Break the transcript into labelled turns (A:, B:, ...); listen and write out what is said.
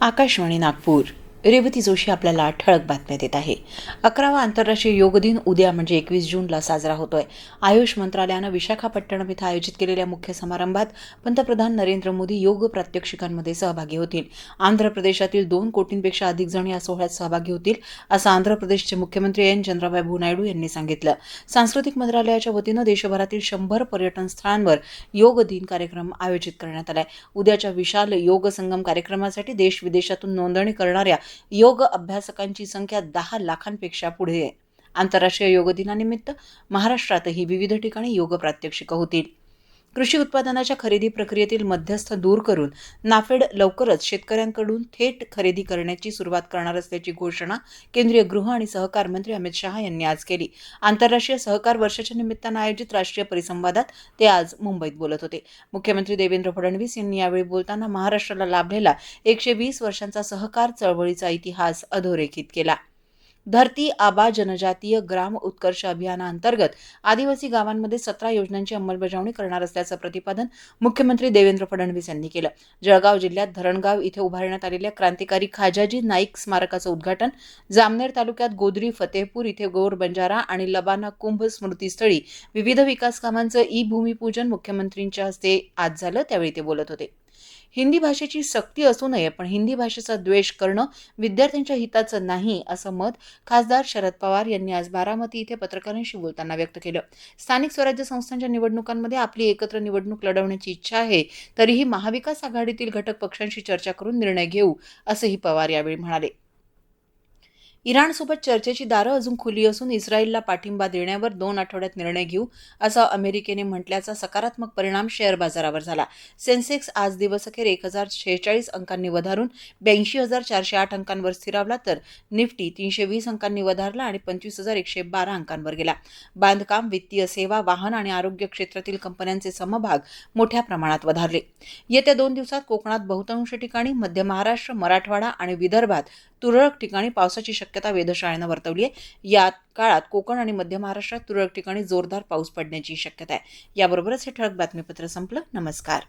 A: आकाशवाणी नागपूर. रेवती जोशी आपल्याला ठळक बातम्या देत आहे. अकरावा आंतरराष्ट्रीय योग दिन उद्या म्हणजे एकवीस जूनला साजरा होतोय. आयुष मंत्रालयानं विशाखापट्टणम इथं आयोजित केलेल्या मुख्य समारंभात पंतप्रधान नरेंद्र मोदी योग प्रात्यक्षिकांमध्ये सहभागी होतील. आंध्र प्रदेशातील दोन कोटींपेक्षा अधिक जण या सोहळ्यात सहभागी होतील असं आंध्र प्रदेशचे मुख्यमंत्री एन. चंद्राबाबू नायडू यांनी सांगितलं. सांस्कृतिक मंत्रालयाच्या वतीनं देशभरातील शंभर पर्यटन स्थळांवर योग दिन कार्यक्रम आयोजित करण्यात आलाय. उद्याच्या विशाल योग संगम कार्यक्रमासाठी देश विदेशातून नोंदणी करणाऱ्या योग अभ्यासकांची संख्या दहा लाखांपेक्षा पुढे आहे. आंतरराष्ट्रीय योग दिनानिमित्त महाराष्ट्रातही विविध ठिकाणी योग प्रात्यक्षिकं होतील. कृषी उत्पादनाच्या खरेदी प्रक्रियेतील मध्यस्थ दूर करून नाफेड लवकरच शेतकऱ्यांकडून थेट खरेदी करण्याची सुरुवात करणार असल्याची घोषणा केंद्रीय गृह आणि सहकार मंत्री अमित शहा यांनी आज केली. आंतरराष्ट्रीय सहकार वर्षाच्या निमित्तानं आयोजित राष्ट्रीय परिसंवादात ते आज मुंबईत बोलत होते. मुख्यमंत्री देवेंद्र फडणवीस यांनी यावेळी बोलताना महाराष्ट्राला लाभलेला एकशे वीस वर्षांचा सहकार चळवळीचा इतिहास अधोरेखित केला. धरती आबा जनजातीय ग्राम उत्कर्ष अभियानाअंतर्गत आदिवासी गावांमध्ये सतरा योजनांची अंमलबजावणी करणार असल्याचं प्रतिपादन मुख्यमंत्री देवेंद्र फडणवीस यांनी केलं. जळगाव जिल्ह्यात धरणगाव इथे उभारण्यात आलेल्या क्रांतिकारी खाजाजी नाईक स्मारकाचं उद्घाटन जामनेर तालुक्यात गोदरी फतेहपूर इथे गौर बंजारा आणि लबाना कुंभ स्मृतीस्थळी विविध विकास कामांचं ई भूमिपूजन मुख्यमंत्रींच्या हस्ते आज झालं त्यावेळी ते बोलत होते. हिंदी भाषेची सक्ती असू नये पण हिंदी भाषेचा द्वेष करणं विद्यार्थ्यांच्या हिताचं नाही असं मत खासदार शरद पवार यांनी आज बारामती इथे पत्रकारांशी बोलताना व्यक्त केलं. स्थानिक स्वराज्य संस्थांच्या निवडणुकांमध्ये आपली एकत्र निवडणूक लढवण्याची इच्छा आहे तरीही महाविकास आघाडीतील घटक पक्षांशी चर्चा करून निर्णय घेऊ असंही पवार यावेळी म्हणाले. इराणसोबत चर्चेची दारं अजून खुली असून इस्रायलला पाठिंबा देण्यावर दोन आठवड्यात निर्णय घेऊ असं अमेरिकेने म्हटल्याचा सकारात्मक परिणाम शेअर बाजारावर झाला. सेन्सेक्स आज दिवसअखेर एक हजार शेहेचाळीस अंकांनी वधारून ब्याऐंशी हजार चारशे आठ अंकांवर स्थिरावला तर निफ्टी तीनशे वीस अंकांनी वधारला आणि पंचवीस हजार एकशे बारा अंकांवर गेला. बांधकाम वित्तीय सेवा वाहन आणि आरोग्य क्षेत्रातील कंपन्यांचे समभाग मोठ्या प्रमाणात वधारले. येत्या दोन दिवसात कोकणात बहुतांश ठिकाणी मध्य महाराष्ट्र मराठवाडा आणि विदर्भात तुरळक ठिकाणी पावसाची शक्यता शक्यता वेधशाळेनं वर्तवली आहे. या काळात कोकण आणि मध्य महाराष्ट्रात तुरळक ठिकाणी जोरदार पाऊस पडण्याची शक्यता आहे. याबरोबरच हे ठळक बातमीपत्र संपलं. नमस्कार.